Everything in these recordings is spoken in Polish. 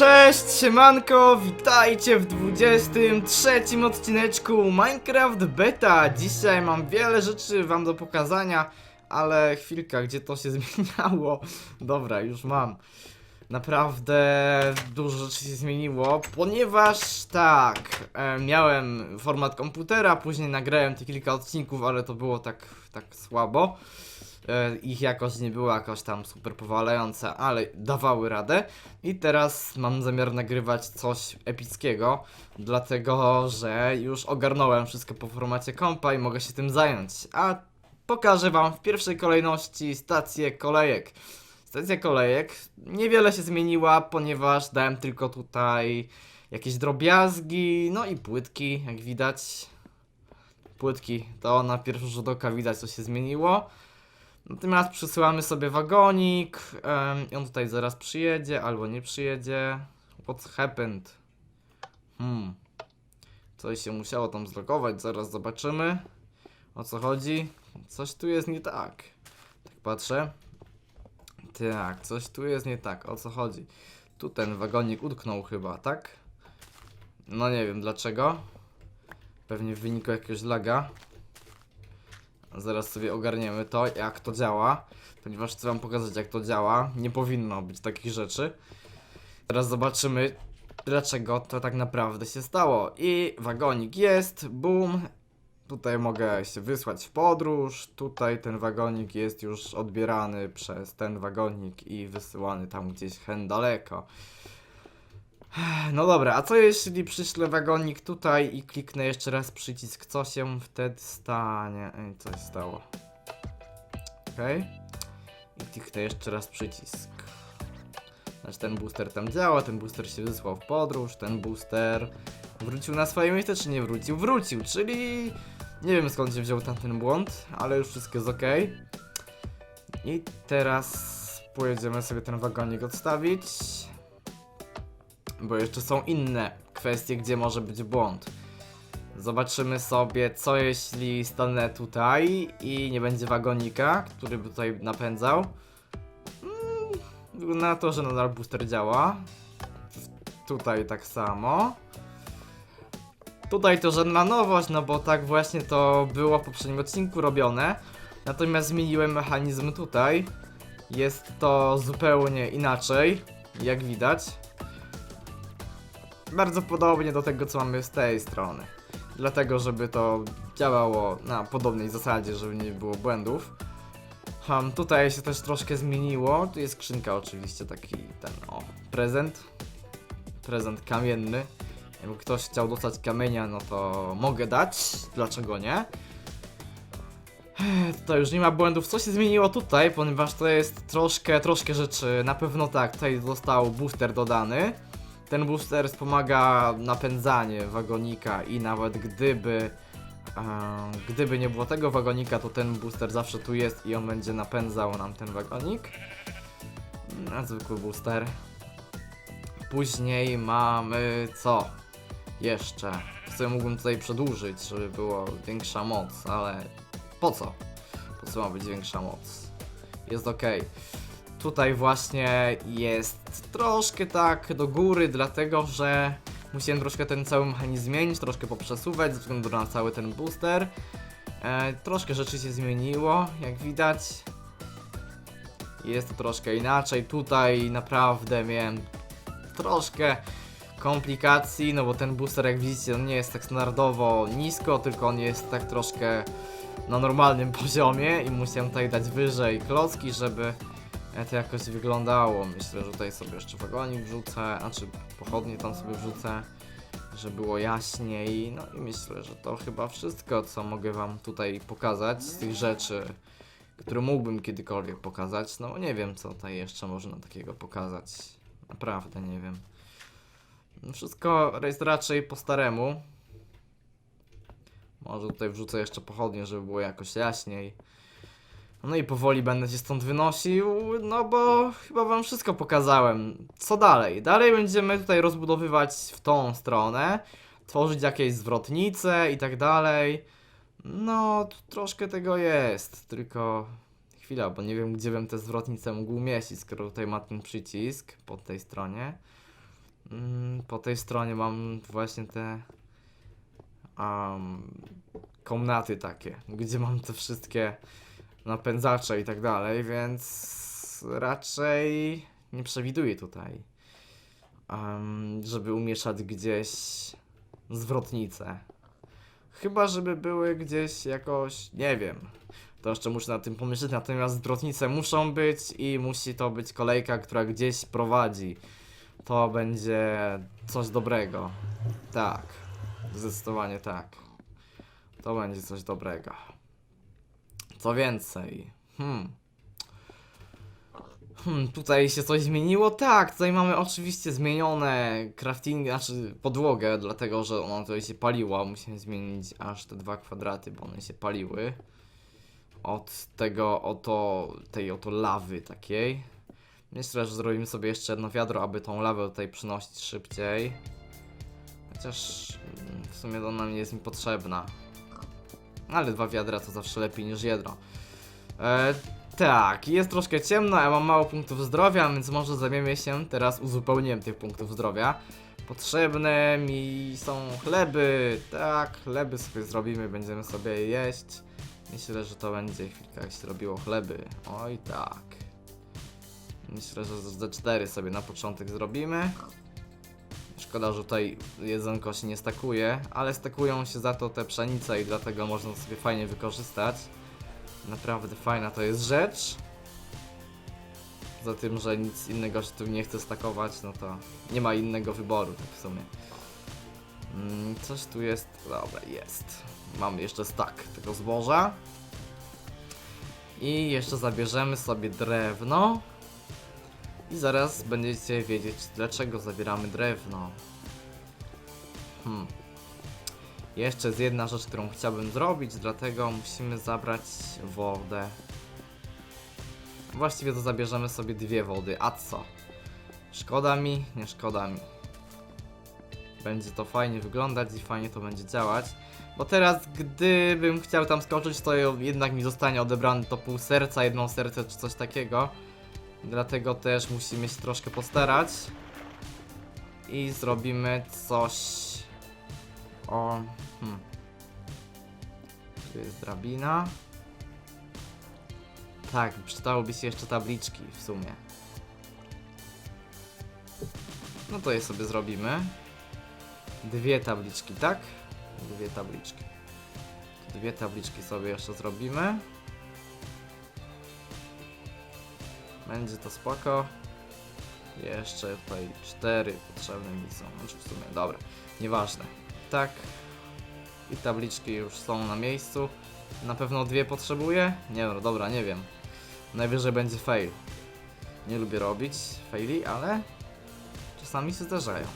Cześć, siemanko, witajcie w 23 odcineczku Minecraft Beta. Dzisiaj mam wiele rzeczy wam do pokazania, ale chwilka, gdzie to się zmieniało? Dobra, już mam. Naprawdę dużo rzeczy się zmieniło, ponieważ tak, e, miałem format komputera, później nagrałem te kilka odcinków, ale to było tak, tak słabo. E, ich jakość nie była jakoś tam super powalająca, ale dawały radę. I teraz mam zamiar nagrywać coś epickiego, dlatego że już ogarnąłem wszystko po formacie kompa i mogę się tym zająć. A pokażę wam w pierwszej kolejności stację kolejek. Stacja kolejek niewiele się zmieniła, ponieważ dałem tylko tutaj jakieś drobiazgi, no i płytki, jak widać. Płytki, to na pierwszy rzut oka widać co się zmieniło. Natomiast przesyłamy sobie wagonik i on tutaj zaraz przyjedzie albo nie przyjedzie. What's happened? Hmm. Coś się musiało tam zlogować, zaraz zobaczymy. O co chodzi? Coś tu jest nie tak. Tak patrzę. Tak, coś tu jest nie tak. O co chodzi? Tu ten wagonik utknął chyba, tak? No nie wiem dlaczego. Pewnie w wyniku jakiegoś laga. Zaraz sobie ogarniemy to, jak to działa, ponieważ chcę wam pokazać, jak to działa. Nie powinno być takich rzeczy. Teraz zobaczymy, dlaczego to tak naprawdę się stało. I wagonik jest, boom. Tutaj mogę się wysłać w podróż. Tutaj ten wagonik jest już odbierany przez ten wagonik i wysyłany tam gdzieś hen daleko. No dobra, a co jeśli przyślę wagonik tutaj i kliknę jeszcze raz przycisk, co się wtedy stanie? Ej, coś stało. Okej. I kliknę jeszcze raz przycisk. Znaczy ten booster tam działa, ten booster się wysłał w podróż, ten booster wrócił na swoje miejsce, czy nie wrócił? Wrócił, czyli nie wiem skąd się wziął tamten błąd, ale już wszystko jest ok. I teraz pojedziemy sobie ten wagonik odstawić. Bo jeszcze są inne kwestie, gdzie może być błąd. Zobaczymy sobie, co jeśli stanę tutaj i nie będzie wagonika, który by tutaj napędzał. Mm, Wygląda na to, że nadal booster działa. Tutaj tak samo. Tutaj to żadna nowość, no bo tak właśnie to było w poprzednim odcinku robione. Natomiast zmieniłem mechanizm tutaj. Jest to zupełnie inaczej, jak widać bardzo podobnie do tego, co mamy z tej strony. Dlatego, żeby to działało na podobnej zasadzie, żeby nie było błędów. Um, tutaj się też troszkę zmieniło. Tu jest skrzynka oczywiście, taki ten, o, prezent. Prezent kamienny. Jakby ktoś chciał dostać kamienia, no to mogę dać. Dlaczego nie? Tutaj już nie ma błędów. Co się zmieniło tutaj? Ponieważ to jest troszkę, troszkę rzeczy. Na pewno tak, tutaj został booster dodany. Ten booster wspomaga napędzanie wagonika i nawet gdyby e, gdyby nie było tego wagonika, to ten booster zawsze tu jest i on będzie napędzał nam ten wagonik. Na zwykły booster. Później mamy co? Jeszcze. Sobie mógłbym tutaj przedłużyć, żeby było większa moc, ale po co? Po co ma być większa moc? Jest ok. Tutaj właśnie jest troszkę tak do góry, dlatego że musiałem troszkę ten cały mechanizm zmienić, troszkę poprzesuwać ze względu na cały ten booster. E, troszkę rzeczy się zmieniło, jak widać. Jest to troszkę inaczej. Tutaj naprawdę miałem troszkę komplikacji, no bo ten booster jak widzicie on nie jest tak standardowo nisko, tylko on jest tak troszkę na normalnym poziomie i musiałem tutaj dać wyżej klocki, żeby e, to jakoś wyglądało. Myślę, że tutaj sobie jeszcze wagonik wrzucę, znaczy pochodnie tam sobie wrzucę, żeby było jaśniej. No i myślę, że to chyba wszystko, co mogę wam tutaj pokazać z tych rzeczy, które mógłbym kiedykolwiek pokazać. No nie wiem, co tutaj jeszcze można takiego pokazać. Naprawdę nie wiem. No Wszystko jest raczej po staremu. Może tutaj wrzucę jeszcze pochodnie, żeby było jakoś jaśniej. No i powoli będę się stąd wynosił, no bo chyba wam wszystko pokazałem. Co dalej? Dalej będziemy tutaj rozbudowywać w tą stronę, tworzyć jakieś zwrotnice i tak dalej. No, troszkę tego jest, tylko chwila, bo nie wiem gdzie bym te zwrotnice mógł umieścić, skoro tutaj ma ten przycisk po tej stronie. Mm, po tej stronie mam właśnie te um, komnaty takie, gdzie mam te wszystkie napędzacze i tak dalej, więc raczej nie przewiduję tutaj, um, żeby umieszczać gdzieś zwrotnice. Chyba, żeby były gdzieś jakoś, nie wiem. To jeszcze muszę nad tym pomyśleć, natomiast zwrotnice muszą być i musi to być kolejka, która gdzieś prowadzi. To będzie coś dobrego. Tak. Zdecydowanie tak. To będzie coś dobrego. Co więcej. Hmm. Hmm, tutaj się coś zmieniło? Tak, tutaj mamy oczywiście zmienione crafting, znaczy podłogę, dlatego że ona tutaj się paliła. Musimy zmienić aż te dwa kwadraty, bo one się paliły. Od tego oto, tej oto lawy takiej. Myślę, że zrobimy sobie jeszcze jedno wiadro, aby tą lawę tutaj przynosić szybciej. Chociaż mm, w sumie ona nie jest mi potrzebna. Ale dwa wiadra to zawsze lepiej niż jedno. E, tak, jest troszkę ciemno, a mam mało punktów zdrowia, więc może zajmiemy się teraz uzupełnieniem tych punktów zdrowia. Potrzebne mi są chleby, tak, chleby sobie zrobimy, będziemy sobie je jeść. Myślę, że to będzie chwilkę jak się robiło chleby. Oj tak. Myślę, że ze cztery sobie na początek zrobimy. Szkoda, że tutaj jedzonko się nie stakuje, ale stakują się za to te pszenice i dlatego można sobie fajnie wykorzystać. Naprawdę fajna to jest rzecz. Za tym, że nic innego się tu nie chce stakować, no to nie ma innego wyboru tak w sumie. Mm, coś tu jest. Dobra, jest. Mamy jeszcze stak tego zboża. I jeszcze zabierzemy sobie drewno. I zaraz będziecie wiedzieć, dlaczego zabieramy drewno. Hmm. Jeszcze jest jedna rzecz, którą chciałbym zrobić, dlatego musimy zabrać wodę. Właściwie to zabierzemy sobie dwie wody, a co? Szkoda mi? Nie szkoda mi. Będzie to fajnie wyglądać i fajnie to będzie działać. Bo teraz, gdybym chciał tam skoczyć, to jednak mi zostanie odebrane to pół serca, jedno serce czy coś takiego. Dlatego też musimy się troszkę postarać. I zrobimy coś. O. Hmm. Tu jest drabina. Tak, przydałoby się jeszcze tabliczki w sumie. No to je sobie zrobimy. Dwie tabliczki, tak? Dwie tabliczki. Dwie tabliczki sobie jeszcze zrobimy. Będzie to spoko. Jeszcze tutaj cztery potrzebne mi są. Znaczy w sumie, dobra, nieważne. Tak. I tabliczki już są na miejscu. Na pewno dwie potrzebuję? Nie no, dobra, nie wiem. Najwyżej będzie fail. Nie lubię robić faili, ale czasami się zdarzają.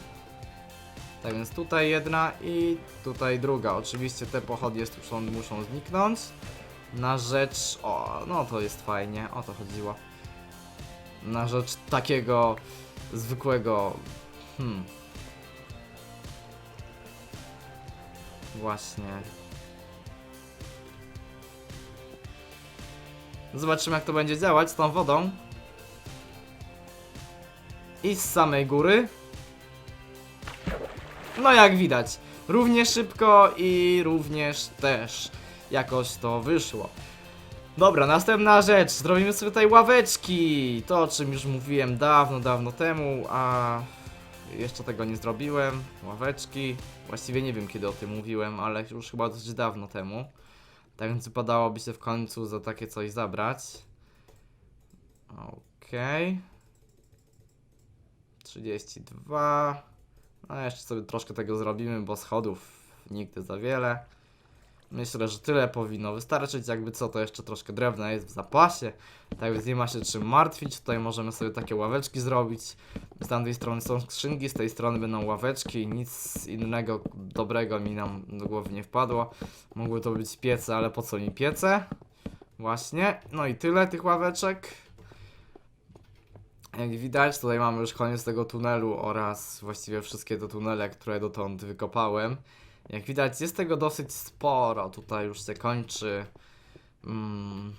Tak więc tutaj jedna i tutaj druga. Oczywiście te pochodnie muszą, muszą zniknąć. Na rzecz... O, no to jest fajnie, o to chodziło. Na rzecz takiego zwykłego... Hmm. Właśnie. Zobaczymy jak to będzie działać z tą wodą. I z samej góry. No jak widać, równie szybko i również też jakoś to wyszło. Dobra, następna rzecz. Zrobimy sobie tutaj ławeczki. To o czym już mówiłem dawno, dawno temu, a jeszcze tego nie zrobiłem. Ławeczki. Właściwie nie wiem kiedy o tym mówiłem, ale już chyba dosyć dawno temu. Tak więc wypadałoby się w końcu za takie coś zabrać. Okej. 32. No jeszcze sobie troszkę tego zrobimy, bo schodów nigdy za wiele. Myślę, że tyle powinno wystarczyć. Jakby co, to jeszcze troszkę drewna jest w zapasie. Tak więc nie ma się czym martwić. Tutaj możemy sobie takie ławeczki zrobić. Z tamtej strony są skrzynki, z tej strony będą ławeczki. Nic innego dobrego mi nam do głowy nie wpadło. Mogły to być piece, ale po co mi piece? Właśnie. No i tyle tych ławeczek. Jak widać, tutaj mamy już koniec tego tunelu oraz właściwie wszystkie te tunele, które dotąd wykopałem. Jak widać, jest tego dosyć sporo. Tutaj już się kończy mm,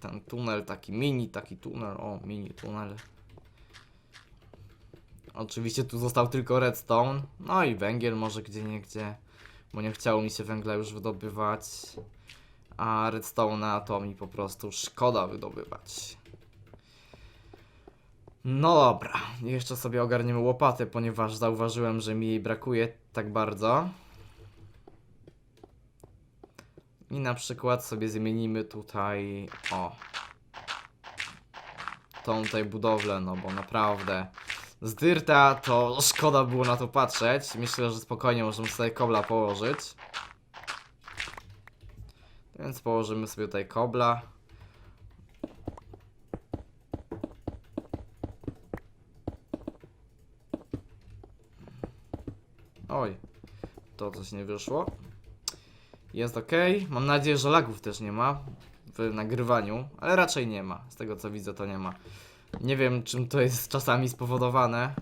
ten tunel, taki mini, taki tunel. O, mini tunel. Oczywiście tu został tylko redstone. No i węgiel może gdzie niegdzie. Bo nie chciało mi się węgla już wydobywać. A redstone'a to mi po prostu szkoda wydobywać. No dobra, jeszcze sobie ogarniemy łopatę, ponieważ zauważyłem, że mi jej brakuje tak bardzo. I na przykład sobie zmienimy tutaj, o, tą tutaj budowlę, no bo naprawdę z dyrta to szkoda było na to patrzeć. Myślę, że spokojnie możemy sobie kobla położyć. Więc położymy sobie tutaj kobla. Oj, to coś nie wyszło. Jest ok. Mam nadzieję, że lagów też nie ma w nagrywaniu, ale raczej nie ma. Z tego co widzę, to nie ma. Nie wiem, czym to jest czasami spowodowane.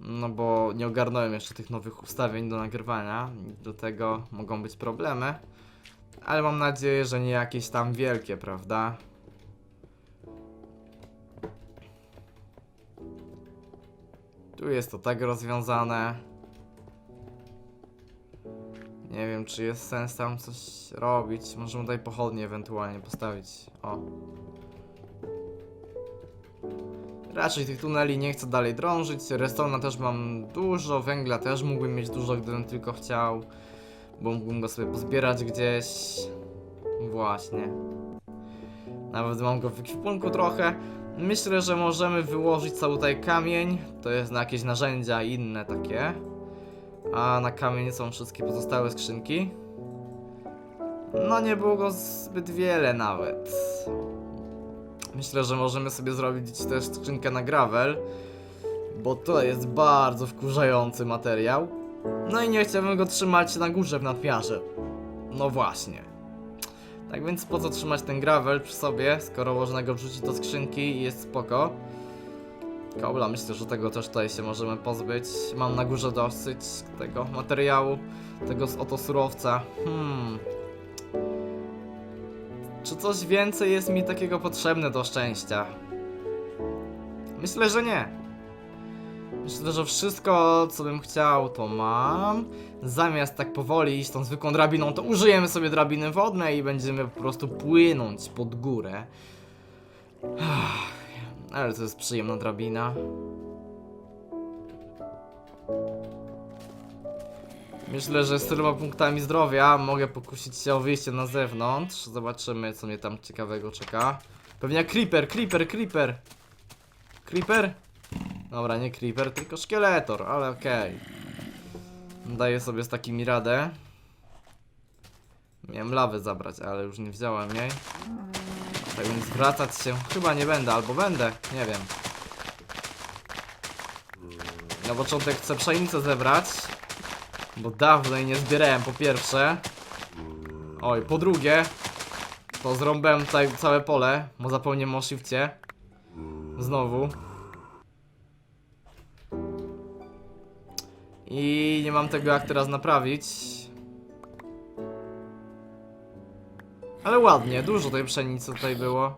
No bo nie ogarnąłem jeszcze tych nowych ustawień do nagrywania. Do tego mogą być problemy. Ale mam nadzieję, że nie jakieś tam wielkie, prawda? Tu jest to tak rozwiązane. Nie wiem, czy jest sens tam coś robić. Możemy tutaj pochodnie ewentualnie postawić. O. Raczej tych tuneli nie chcę dalej drążyć. Restona też mam dużo, węgla też mógłbym mieć dużo, gdybym tylko chciał. Bo mógłbym go sobie pozbierać gdzieś. Właśnie. Nawet mam go w ekwipunku trochę. Myślę, że możemy wyłożyć cały tutaj kamień. To jest na jakieś narzędzia inne takie. A na kamień są wszystkie pozostałe skrzynki. No nie było go zbyt wiele nawet. Myślę, że możemy sobie zrobić też skrzynkę na gravel, bo to jest bardzo wkurzający materiał. No i nie chciałbym go trzymać na górze w nadmiarze. No właśnie. Tak więc po co trzymać ten gravel przy sobie, skoro można go wrzucić do skrzynki i jest spoko. Kobla, myślę, że tego też tutaj się możemy pozbyć. Mam na górze dosyć tego materiału, tego oto surowca. Hmm. Czy coś więcej jest mi takiego potrzebne do szczęścia? Myślę, że nie. Myślę, że wszystko, co bym chciał, to mam. Zamiast tak powoli iść tą zwykłą drabiną, to użyjemy sobie drabiny wodnej i będziemy po prostu płynąć pod górę. Ale to jest przyjemna drabina. Myślę, że z tyloma punktami zdrowia mogę pokusić się o wyjście na zewnątrz. Zobaczymy, co mnie tam ciekawego czeka. Pewnie creeper, creeper, creeper. Creeper? Dobra, nie creeper, tylko szkieletor, ale okej. Daję sobie z takimi radę. Miałem lawę zabrać, ale już nie wziąłem jej. Tak więc wracać się chyba nie będę, albo będę, nie wiem. Na początek chcę pszenicę zebrać. Bo dawno jej nie zbierałem, po pierwsze. Oj, po drugie. To zrąbałem tutaj całe pole, bo zapomniałem o shifcie. Znowu. I nie mam tego jak teraz naprawić. Ale ładnie, dużo tej pszenicy tutaj było.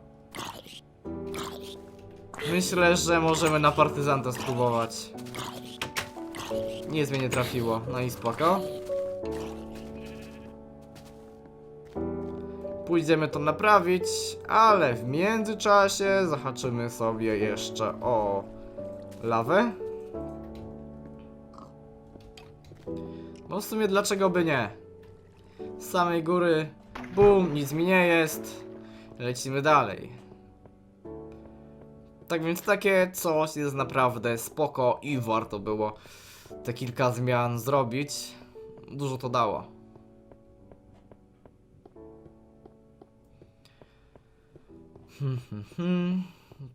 Myślę, że możemy na partyzanta spróbować. Nic mnie nie trafiło, no i spoko. Pójdziemy to naprawić, ale w międzyczasie zahaczymy sobie jeszcze o lawę. No w sumie dlaczego by nie? Z samej góry, bum, nic mi nie jest. Lecimy dalej. Tak więc takie coś jest naprawdę spoko i warto było te kilka zmian zrobić. Dużo to dało. Hmm, hmm, hmm.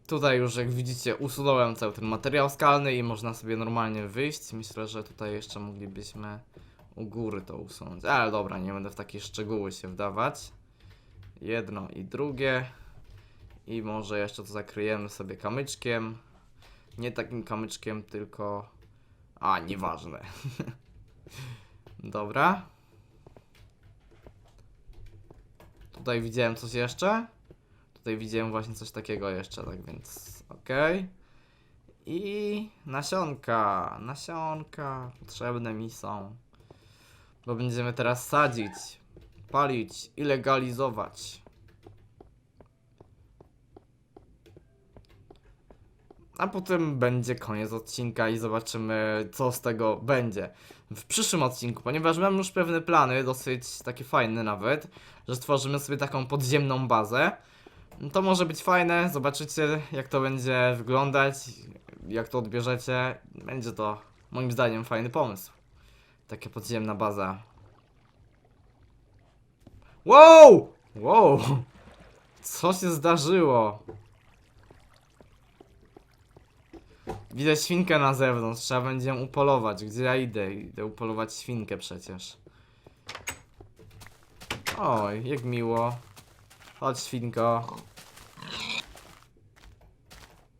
Tutaj już jak widzicie usunąłem cały ten materiał skalny i można sobie normalnie wyjść. Myślę, że tutaj jeszcze moglibyśmy u góry to usunąć. Ale dobra, nie będę w takie szczegóły się wdawać. Jedno i drugie. I może jeszcze to zakryjemy sobie kamyczkiem. Nie takim kamyczkiem, tylko... A, nieważne. Dobra. Tutaj widziałem coś jeszcze. Tutaj widziałem właśnie coś takiego jeszcze, tak więc okej. I nasionka, nasionka potrzebne mi są. Bo będziemy teraz sadzić, palić i legalizować. A potem będzie koniec odcinka i zobaczymy, co z tego będzie w przyszłym odcinku, ponieważ mam już pewne plany, dosyć takie fajne nawet, że stworzymy sobie taką podziemną bazę. To może być fajne, zobaczycie jak to będzie wyglądać, jak to odbierzecie. Będzie to moim zdaniem fajny pomysł. Taka podziemna baza. Wow! Wow! Co się zdarzyło? Widzę świnkę na zewnątrz, trzeba będzie ją upolować. Gdzie ja idę? Idę upolować świnkę przecież. Oj, jak miło. Chodź świnko.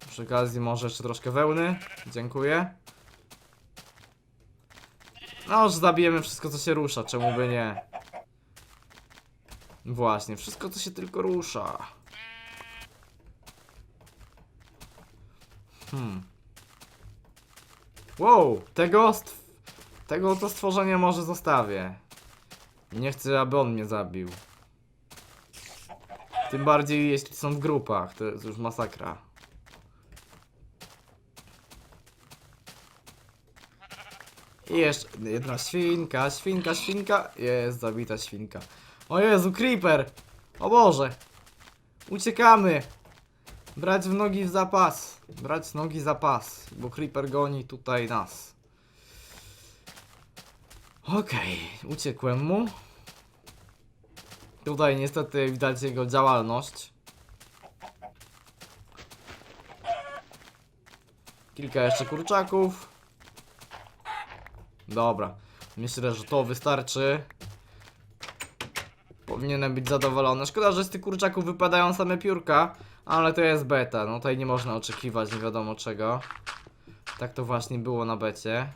Przy okazji może jeszcze troszkę wełny. Dziękuję. No, że zabijemy wszystko co się rusza, czemu by nie? Właśnie, wszystko co się tylko rusza. Hmm. Wow, tego, tego to stworzenie może zostawię. Nie chcę, aby on mnie zabił. Tym bardziej jeśli są w grupach, to jest już masakra. I jeszcze jedna świnka, świnka, świnka. Jest zabita świnka. O Jezu, creeper! O Boże! Uciekamy! Brać w nogi w zapas. Brać nogi za pas, bo creeper goni tutaj nas. Okej, uciekłem mu. Tutaj niestety widać jego działalność. Kilka jeszcze kurczaków. Dobra, myślę, że to wystarczy. Powinienem być zadowolony. Szkoda, że z tych kurczaków wypadają same piórka, ale to jest beta. No tutaj nie można oczekiwać nie wiadomo czego. Tak to właśnie było na becie.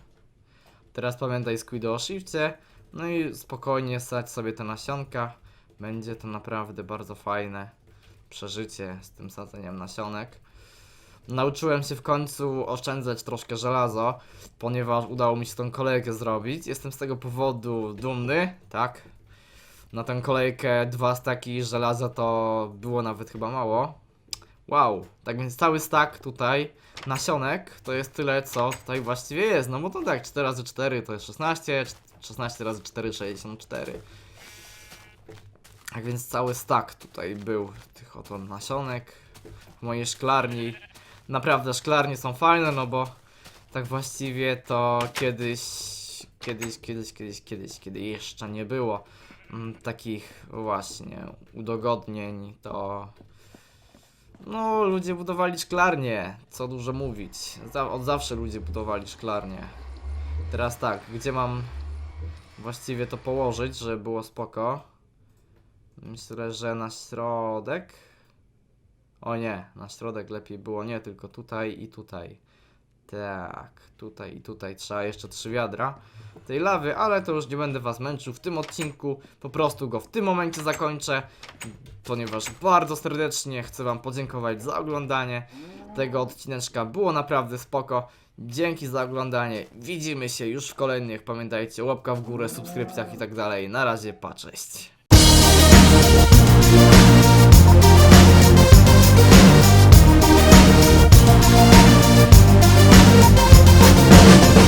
Teraz pamiętaj Squido o shifcie. No i spokojnie sać sobie te nasionka. Będzie to naprawdę bardzo fajne przeżycie z tym sadzeniem nasionek. Nauczyłem się w końcu oszczędzać troszkę żelazo, ponieważ udało mi się tą kolejkę zrobić. Jestem z tego powodu dumny, tak? Na tę kolejkę dwa staki żelaza to było nawet chyba mało. Wow, tak więc cały stak tutaj nasionek to jest tyle co tutaj właściwie jest. No bo to tak, 4 razy 4 to jest 16, 16 razy 4 64. Tak więc cały stak tutaj był tych oto nasionek w mojej szklarni. Naprawdę szklarnie są fajne, no bo tak właściwie to kiedyś, kiedyś, kiedyś, kiedyś, kiedyś, kiedy jeszcze nie było mm, takich właśnie udogodnień, to no ludzie budowali szklarnie, co dużo mówić. Za, od zawsze ludzie budowali szklarnie. Teraz tak, gdzie mam właściwie to położyć, żeby było spoko? Myślę, że na środek. O nie, na środek lepiej było nie, tylko tutaj i tutaj. Tak, tutaj i tutaj trzeba jeszcze trzy wiadra tej lawy, ale to już nie będę was męczył w tym odcinku. Po prostu go w tym momencie zakończę, ponieważ bardzo serdecznie chcę wam podziękować za oglądanie tego odcineczka. Było naprawdę spoko. Dzięki za oglądanie. Widzimy się już w kolejnych. Pamiętajcie, łapka w górę, subskrypcjach i tak dalej. Na razie, pa, cześć.